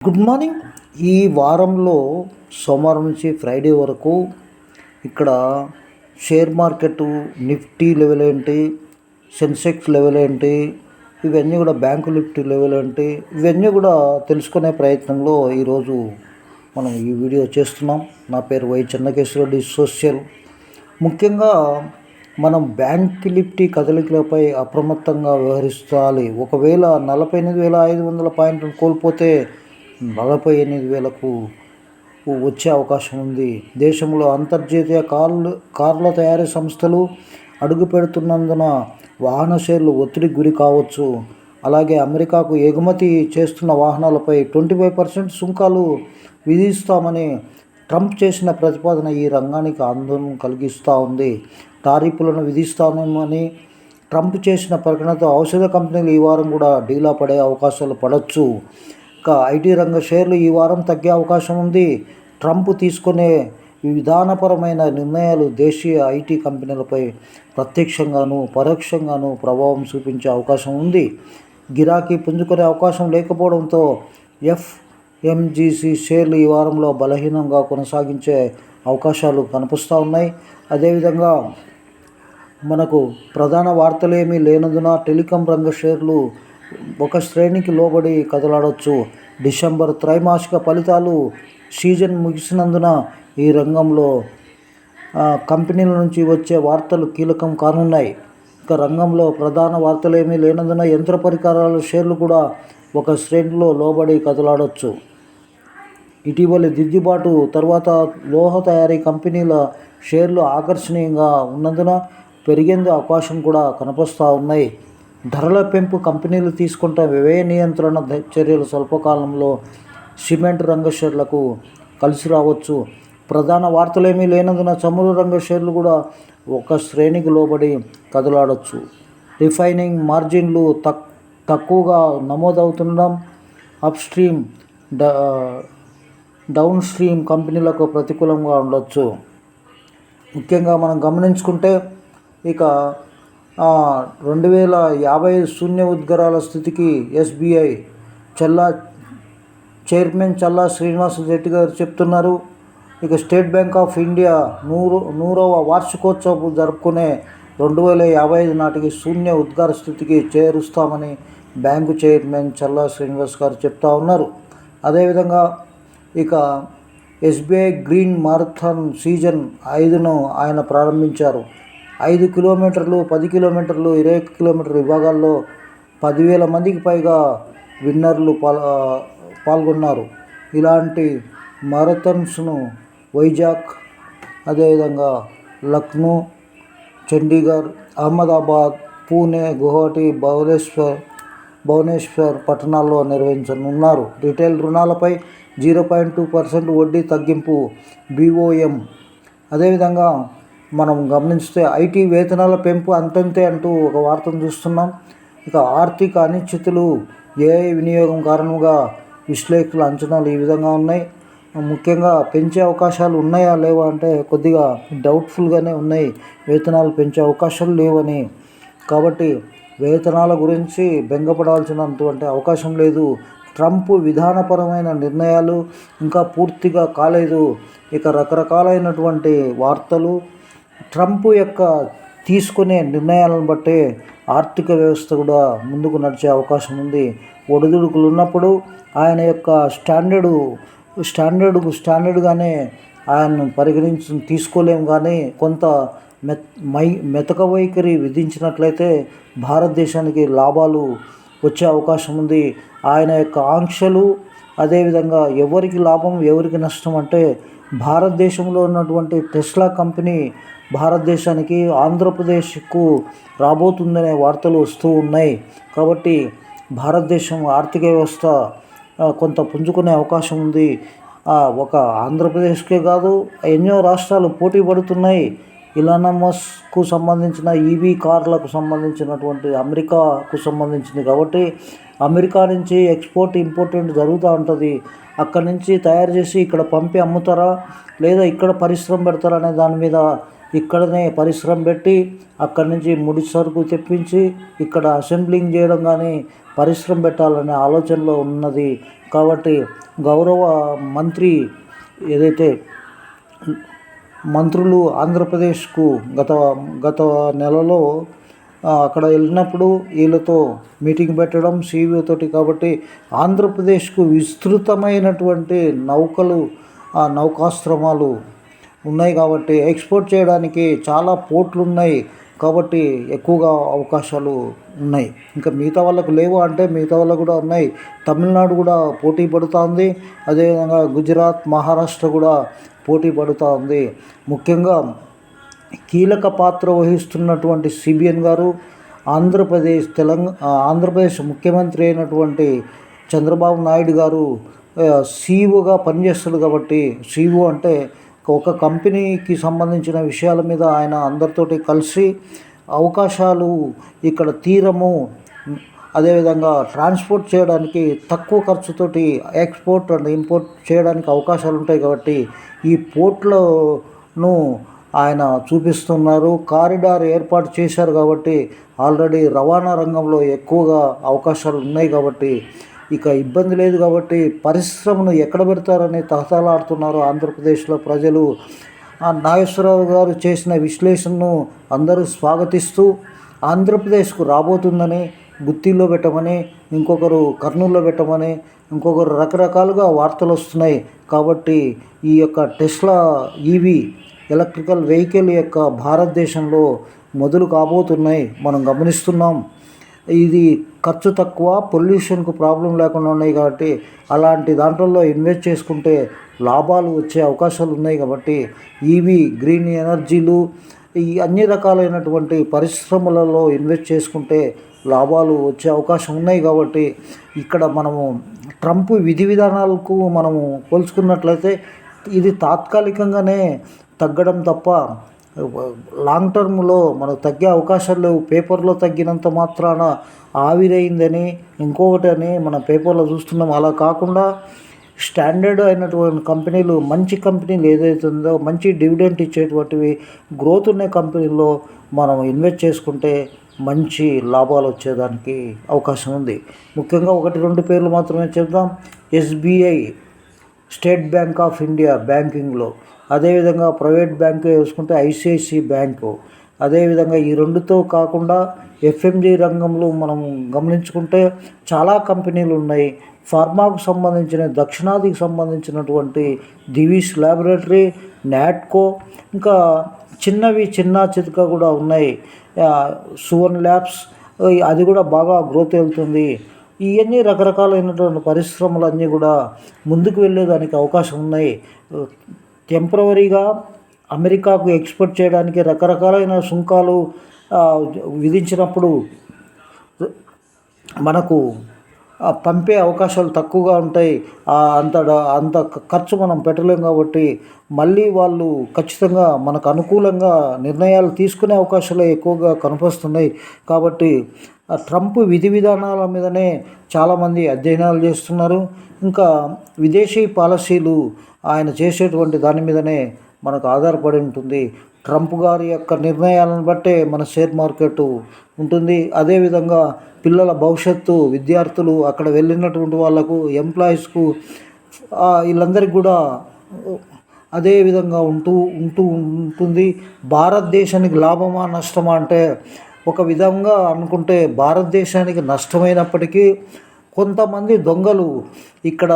Good morning ఈ వారంలో సోమవారం నుంచి ఫ్రైడే వరకు ఇక్కడ షేర్ మార్కెట్ నిఫ్టీ లెవెల్ ఏంటి సెన్సెక్స్ లెవెల్ ఏంటి ఇవన్నీ కూడా బ్యాంకు నిఫ్టీ లెవెల్ ఏంటి ఇవన్నీ కూడా తెలుసుకునే ప్రయత్నంలో ఈరోజు మనం ఈ వీడియో చేస్తున్నాం. నా పేరు వై చెన్నకేశ్వరరెడ్డి సోషల్ ముఖ్యంగా మనం బ్యాంక్ నిఫ్టీ కదలికలపై అప్రమత్తంగా వ్యవహరించాలి ఒకవేళ నలభై ఎనిమిది వేల ఐదు వందల పాయింట్లను కోల్పోతే నలభై ఎనిమిది వేలకు వచ్చే అవకాశం ఉంది. దేశంలో అంతర్జాతీయ కార్లు కార్ల తయారీ సంస్థలు అడుగు పెడుతున్నందున వాహన షేర్లు ఒత్తిడికి గురి కావచ్చు. అలాగే అమెరికాకు ఎగుమతి చేస్తున్న వాహనాలపై ట్వంటీ ఫైవ్ పర్సెంట్ సుంకాలు విధిస్తామని ట్రంప్ చేసిన ప్రతిపాదన ఈ రంగానికి ఆందోళన కలిగిస్తూ ఉంది. టారిఫ్లను విధిస్తామని ట్రంప్ చేసిన ప్రకటనతో ఔషధ కంపెనీలు ఈ వారం కూడా డీలా పడే అవకాశాలు పడవచ్చు ఇక ఐటీ రంగ షేర్లు ఈ వారం తగ్గే అవకాశం ఉంది. ట్రంప్ తీసుకునే విధానపరమైన నిర్ణయాలు దేశీయ ఐటీ కంపెనీలపై ప్రత్యక్షంగాను పరోక్షంగాను ప్రభావం చూపించే అవకాశం ఉంది. గిరాకీ పుంజుకునే అవకాశం లేకపోవడంతో ఎఫ్ఎంజీసీ షేర్లు ఈ వారంలో బలహీనంగా కొనసాగించే అవకాశాలు కనిపిస్తూ ఉన్నాయి. అదేవిధంగా మనకు ప్రధాన వార్తలేమీ లేనందున టెలికాం రంగ షేర్లు ఒక శ్రేణికి లోబడి కదలాడవచ్చు డిసెంబర్ త్రైమాసిక ఫలితాలు సీజన్ ముగిసినందున ఈ రంగంలో కంపెనీల నుంచి వచ్చే వార్తలు కీలకం కానున్నాయి. ఇక రంగంలో ప్రధాన వార్తలేమీ లేనందున యంత్ర పరికరాల షేర్లు కూడా ఒక శ్రేణిలో లోబడి కదలాడవచ్చు ఇటీవలి దిద్దుబాటు తర్వాత లోహ తయారీ కంపెనీల షేర్లు ఆకర్షణీయంగా ఉన్నందున పెరిగేందుకు అవకాశం కూడా కనిపిస్తూ ఉన్నాయి. ధరల పెంపు కంపెనీలు తీసుకుంటే వ్యయ నియంత్రణ చర్యలు స్వల్పకాలంలో సిమెంట్ రంగ షేర్లకు కలిసి రావచ్చు. ప్రధాన వార్తలేమీ లేనందున చమురు రంగ షేర్లు కూడా ఒక శ్రేణికి లోబడి కదలాడవచ్చు రిఫైనింగ్ మార్జిన్లు తక్ తక్కువగా నమోదవుతుండడం అప్ స్ట్రీమ్ డ డౌన్ స్ట్రీమ్ కంపెనీలకు ప్రతికూలంగా ఉండొచ్చు. ముఖ్యంగా మనం గమనించుకుంటే ఇక రెండు వేల యాభై శూన్య ఉద్గారాల స్థితికి ఎస్బీఐ చల్లా చైర్మన్ చల్లా శ్రీనివాస రెడ్డి గారు చెప్తున్నారు. ఇక స్టేట్ బ్యాంక్ ఆఫ్ ఇండియా నూరు నూరవ వార్షికోత్సవం జరుపుకునే రెండు వేల యాభై ఐదు నాటికి శూన్య ఉద్గార స్థితికి చేరుస్తామని బ్యాంకు చైర్మన్ చల్లా శ్రీనివాస్ గారు చెప్తా ఉన్నారు. అదేవిధంగా ఇక ఎస్బీఐ గ్రీన్ మారథాన్ సీజన్ ఐదును ఆయన ప్రారంభించారు. ఐదు కిలోమీటర్లు పది కిలోమీటర్లు ఇరవై కిలోమీటర్ విభాగాల్లో పదివేల మందికి పైగా విన్నర్లు పాల్ పాల్గొన్నారు. ఇలాంటి మారథాన్స్ను వైజాగ్ అదేవిధంగా లక్నో చండీగఢ్ అహ్మదాబాద్ పూణే గువాహటి భువనేశ్వర్ భువనేశ్వర్ పట్టణాల్లో నిర్వహించనున్నారు. రిటైల్ రుణాలపై జీరో పాయింట్ టూ పర్సెంట్ వడ్డీ తగ్గింపు బీఓఎం. అదేవిధంగా మనం గమనిస్తే ఐటీ వేతనాల పెంపు అంతంతే అంటూ ఒక వార్తను చూస్తున్నాం. ఇక ఆర్థిక అనిశ్చితులు ఏఐ వినియోగం కారణంగా విశ్లేషకుల అంచనాలు ఈ విధంగా ఉన్నాయి. ముఖ్యంగా పెంచే అవకాశాలు ఉన్నాయా లేవా అంటే కొద్దిగా డౌట్ఫుల్గానే ఉన్నాయి. వేతనాలు పెంచే అవకాశాలు లేవని. కాబట్టి వేతనాల గురించి బెంగపడాల్సినటువంటి అవకాశం లేదు. ట్రంప్ విధానపరమైన నిర్ణయాలు ఇంకా పూర్తిగా కాలేదు. ఇక రకరకాలైనటువంటి వార్తలు ట్రంప్ యొక్క తీసుకునే నిర్ణయాలను బట్టే ఆర్థిక వ్యవస్థ కూడా ముందుకు నడిచే అవకాశం ఉంది. ఒడిదుడుకులు ఉన్నప్పుడు ఆయన యొక్క స్టాండర్డు స్టాండర్డ్కు స్టాండర్డ్గానే ఆయన్ను పరిగణించి తీసుకోలేము కానీ కొంత మెత్ మై మెతక వైఖరి విధించినట్లయితే భారతదేశానికి లాభాలు వచ్చే అవకాశం ఉంది. ఆయన యొక్క ఆంక్షలు అదేవిధంగా ఎవరికి లాభం ఎవరికి నష్టం అంటే భారతదేశంలో ఉన్నటువంటి టెస్లా కంపెనీ భారతదేశానికి ఆంధ్రప్రదేశ్కు రాబోతుందనే వార్తలు వస్తూ ఉన్నాయి. కాబట్టి భారతదేశం ఆర్థిక వ్యవస్థ కొంత పుంజుకునే అవకాశం ఉంది. ఒక ఆంధ్రప్రదేశ్కే కాదు ఎన్నో రాష్ట్రాలు పోటీ పడుతున్నాయి. ఇలానమస్కు సంబంధించిన ఈవీ కార్లకు సంబంధించినటువంటి అమెరికాకు సంబంధించింది కాబట్టి అమెరికా నుంచి ఎక్స్పోర్ట్ ఇంపోర్ట్ జరుగుతూ ఉంటుంది. అక్కడ నుంచి తయారు చేసి ఇక్కడ పంపి అమ్ముతారా? లేదా ఇక్కడ పరిశ్రమ పెడతారా అనే దాని మీద ఇక్కడనే పరిశ్రమ పెట్టి అక్కడి నుంచి ముడి సరుకు తెప్పించి ఇక్కడ అసెంబ్లింగ్ చేయడం కానీ పరిశ్రమ పెట్టాలనే ఆలోచనలో ఉన్నది. కాబట్టి గౌరవ మంత్రి ఏదైతే మంత్రులు ఆంధ్రప్రదేశ్కు గత గత నెలలో అక్కడ వెళ్ళినప్పుడు వీళ్ళతో మీటింగ్ పెట్టడం సీఈఓ కాబట్టి ఆంధ్రప్రదేశ్కు విస్తృతమైనటువంటి నౌకలు నౌకాశ్రమాలు ఉన్నాయి కాబట్టి ఎక్స్పోర్ట్ చేయడానికి చాలా పోర్ట్లు ఉన్నాయి కాబట్టి ఎక్కువగా అవకాశాలు ఉన్నాయి. ఇంకా మిగతా వాళ్ళకు లేవు అంటే మిగతా వాళ్ళకు కూడా ఉన్నాయి. తమిళనాడు కూడా పోటీ పడుతోంది. అదేవిధంగా గుజరాత్ మహారాష్ట్ర కూడా పోటీ పడుతూ ఉంది. ముఖ్యంగా కీలక పాత్ర వహిస్తున్నటువంటి సిబిఎన్ గారు ఆంధ్రప్రదేశ్ తెలంగాణ ఆంధ్రప్రదేశ్ ముఖ్యమంత్రి అయినటువంటి చంద్రబాబు నాయుడు గారు సీఈఓగా పనిచేస్తాడు కాబట్టి సీఈఓ అంటే ఒక కంపెనీకి సంబంధించిన విషయాల మీద ఆయన అందరితోటి కలిసి అవకాశాలు ఇక్కడ తీరము అదేవిధంగా ట్రాన్స్పోర్ట్ చేయడానికి తక్కువ ఖర్చుతోటి ఎక్స్పోర్ట్ అండ్ ఇంపోర్ట్ చేయడానికి అవకాశాలు ఉంటాయి కాబట్టి ఈ పోర్ట్లను ఆయన చూపిస్తున్నారు. కారిడార్ ఏర్పాటు చేశారు కాబట్టి ఆల్రెడీ రవాణా రంగంలో ఎక్కువగా అవకాశాలు ఉన్నాయి కాబట్టి ఇక ఇబ్బంది లేదు కాబట్టి పరిశ్రమను ఎక్కడ పెడతారని తహతలాడుతున్నారు ఆంధ్రప్రదేశ్లో ప్రజలు. ఆ నాగేశ్వరరావు గారు చేసిన విశ్లేషణను అందరూ స్వాగతిస్తూ ఆంధ్రప్రదేశ్కు రాబోతుందని గుత్తిలో పెట్టమని ఇంకొకరు కర్నూలులో పెట్టమని ఇంకొకరు రకరకాలుగా వార్తలు వస్తున్నాయి. కాబట్టి ఈ యొక్క టెస్లా ఈవీ ఎలక్ట్రికల్ వెహికల్ యొక్క భారతదేశంలో మొదలు కాబోతున్నాయి. మనం గమనిస్తున్నాం ఇది ఖర్చు తక్కువ పొల్యూషన్కు ప్రాబ్లం లేకుండా ఉన్నాయి కాబట్టి అలాంటి దాంట్లో ఇన్వెస్ట్ చేసుకుంటే లాభాలు వచ్చే అవకాశాలు ఉన్నాయి కాబట్టి ఈవీ గ్రీన్ ఎనర్జీలు ఈ అన్ని రకాలైనటువంటి పరిశ్రమలలో ఇన్వెస్ట్ చేసుకుంటే లాభాలు వచ్చే అవకాశం ఉన్నాయి కాబట్టి ఇక్కడ మనము ట్రంప్ విధి విధానాలకు మనము పోల్చుకున్నట్లయితే ఇది తాత్కాలికంగానే తగ్గడం తప్ప లాంగ్ టర్మ్లో మనకు తగ్గే అవకాశాలు లేవు. పేపర్లో తగ్గినంత మాత్రాన ఆవిరైందని ఇంకొకటి అని మన పేపర్లో చూస్తున్నాం. అలా కాకుండా స్టాండర్డ్ అయినటువంటి కంపెనీలు మంచి కంపెనీలు ఏదైతే ఉందో మంచి డివిడెంట్ ఇచ్చేటువంటివి గ్రోత్ ఉన్న కంపెనీల్లో మనం ఇన్వెస్ట్ చేసుకుంటే మంచి లాభాలు వచ్చేదానికి అవకాశం ఉంది. ముఖ్యంగా ఒకటి రెండు పేర్లు మాత్రమే చెప్దాం. SBI state bank of India బ్యాంకింగ్లో. అదేవిధంగా ప్రైవేట్ బ్యాంకు చూసుకుంటే ఐసిఐసి బ్యాంకు. అదేవిధంగా ఈ రెండుతో కాకుండా ఎఫ్ఎంజి రంగంలో మనం గమనించుకుంటే చాలా కంపెనీలు ఉన్నాయి. ఫార్మాకు సంబంధించిన దక్షిణాదికి సంబంధించినటువంటి దివీస్ ల్యాబొరేటరీ నాట్కో ఇంకా చిన్నవి చిన్న చితక కూడా ఉన్నాయి. ఆ, సువన్ ల్యాబ్స్ అది కూడా బాగా గ్రోత్ వెళ్తుంది. ఇవన్నీ రకరకాలైనటువంటి పరిశ్రమలు అన్నీ కూడా ముందుకు వెళ్ళేదానికి అవకాశం ఉన్నాయి. టెంపరవరీగా అమెరికాకు ఎక్స్పోర్ట్ చేయడానికి రకరకాలైన సుంకాలు విధించినప్పుడు మనకు పంపే అవకాశాలు తక్కువగా ఉంటాయి. అంత అంత ఖర్చు మనం పెట్టలేం కాబట్టి మళ్ళీ వాళ్ళు ఖచ్చితంగా మనకు అనుకూలంగా నిర్ణయాలు తీసుకునే అవకాశాలు ఎక్కువగా కనిపిస్తున్నాయి కాబట్టి ట్రంప్ విధి విధానాల మీదనే చాలామంది అధ్యయనాలు చేస్తున్నారు. ఇంకా విదేశీ పాలసీలు ఆయన చేసేటువంటి దాని మీదనే మనకు ఆధారపడి ఉంటుంది. ట్రంప్ గారి యొక్క నిర్ణయాలను బట్టే మన షేర్ మార్కెట్ ఉంటుంది. అదేవిధంగా పిల్లల భవిష్యత్తు విద్యార్థులు అక్కడ వెళ్ళినటువంటి వాళ్ళకు ఎంప్లాయీస్కు వీళ్ళందరికీ కూడా అదే విధంగా ఉంటూ ఉంటూ ఉంటుంది. భారతదేశానికి లాభమా నష్టమా అంటే ఒక విధంగా అనుకుంటే భారతదేశానికి నష్టమైనప్పటికీ కొంతమంది దొంగలు ఇక్కడ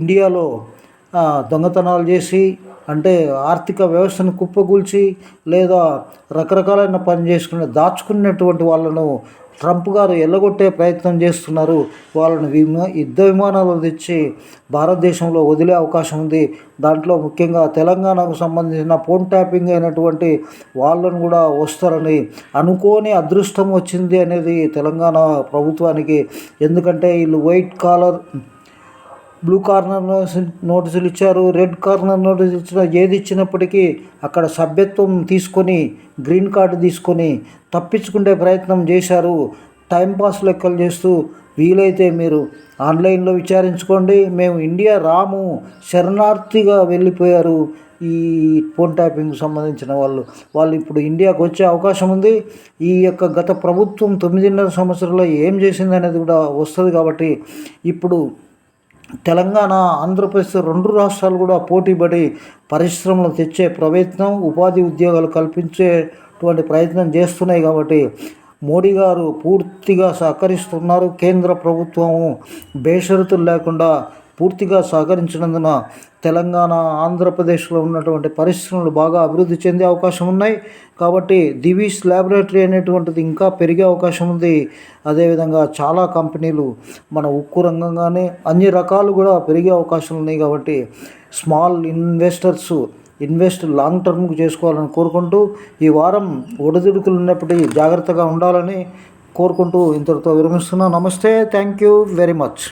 ఇండియాలో దొంగతనాలు చేసి అంటే ఆర్థిక వ్యవస్థను కుప్పగూల్చి లేదా రకరకాలైన పని చేసుకుని దాచుకున్నటువంటి వాళ్ళను ట్రంప్ గారు ఎల్లగొట్టే ప్రయత్నం చేస్తున్నారు. వాళ్ళని విమా యుద్ధ విమానాలు తెచ్చి భారతదేశంలో వదిలే అవకాశం ఉంది. దాంట్లో ముఖ్యంగా తెలంగాణకు సంబంధించిన ఫోన్ ట్యాపింగ్ అయినటువంటి వాళ్ళను కూడా వస్తారని అనుకోని అదృష్టం వచ్చింది అనేది తెలంగాణ ప్రభుత్వానికి. ఎందుకంటే వీళ్ళు వైట్ కాలర్ బ్లూ కార్నర్ నోటీసులు ఇచ్చారు రెడ్ కార్నర్ నోటీసులు ఇచ్చిన ఏది ఇచ్చినప్పటికీ అక్కడ సభ్యత్వం తీసుకొని గ్రీన్ కార్డు తీసుకొని తప్పించుకునే ప్రయత్నం చేశారు. టైంపాస్ లెక్కలు చేస్తూ వీలైతే మీరు ఆన్లైన్లో విచారించుకోండి. మేము ఇండియా రాము శరణార్థిగా వెళ్ళిపోయారు. ఈ ఫోన్ ట్యాపింగ్కి సంబంధించిన వాళ్ళు వాళ్ళు ఇప్పుడు ఇండియాకు వచ్చే అవకాశం ఉంది. ఈ యొక్క గత ప్రభుత్వం తొమ్మిదిన్నర సంవత్సరంలో ఏం చేసింది అనేది కూడా వస్తుంది కాబట్టి ఇప్పుడు తెలంగాణ ఆంధ్రప్రదేశ్ రెండు రాష్ట్రాలు కూడా పోటీపడి పరిశ్రమలు తెచ్చే ప్రయత్నం ఉపాధి ఉద్యోగాలు కల్పించేటువంటి ప్రయత్నం చేస్తున్నాయి కాబట్టి మోడీ గారు పూర్తిగా సహకరిస్తున్నారు. కేంద్ర ప్రభుత్వము బేషరతులు లేకుండా పూర్తిగా సహకరించినందున తెలంగాణ ఆంధ్రప్రదేశ్లో ఉన్నటువంటి పరిశ్రమలు బాగా అభివృద్ధి చెందే అవకాశం ఉన్నాయి. కాబట్టి దివీస్ ల్యాబొరేటరీ అనేటువంటిది ఇంకా పెరిగే అవకాశం ఉంది. అదేవిధంగా చాలా కంపెనీలు మన ఉక్కు రంగంగానే అన్ని రకాలు కూడా పెరిగే అవకాశాలు ఉన్నాయి కాబట్టి స్మాల్ ఇన్వెస్టర్స్ ఇన్వెస్ట్ లాంగ్ టర్మ్కి చేసుకోవాలని కోరుకుంటూ ఈ వారం ఒడిదుడుకులు ఉన్నప్పటికీ జాగ్రత్తగా ఉండాలని కోరుకుంటూ ఇంతటితో విరమిస్తున్నా. నమస్తే. Thank you very much.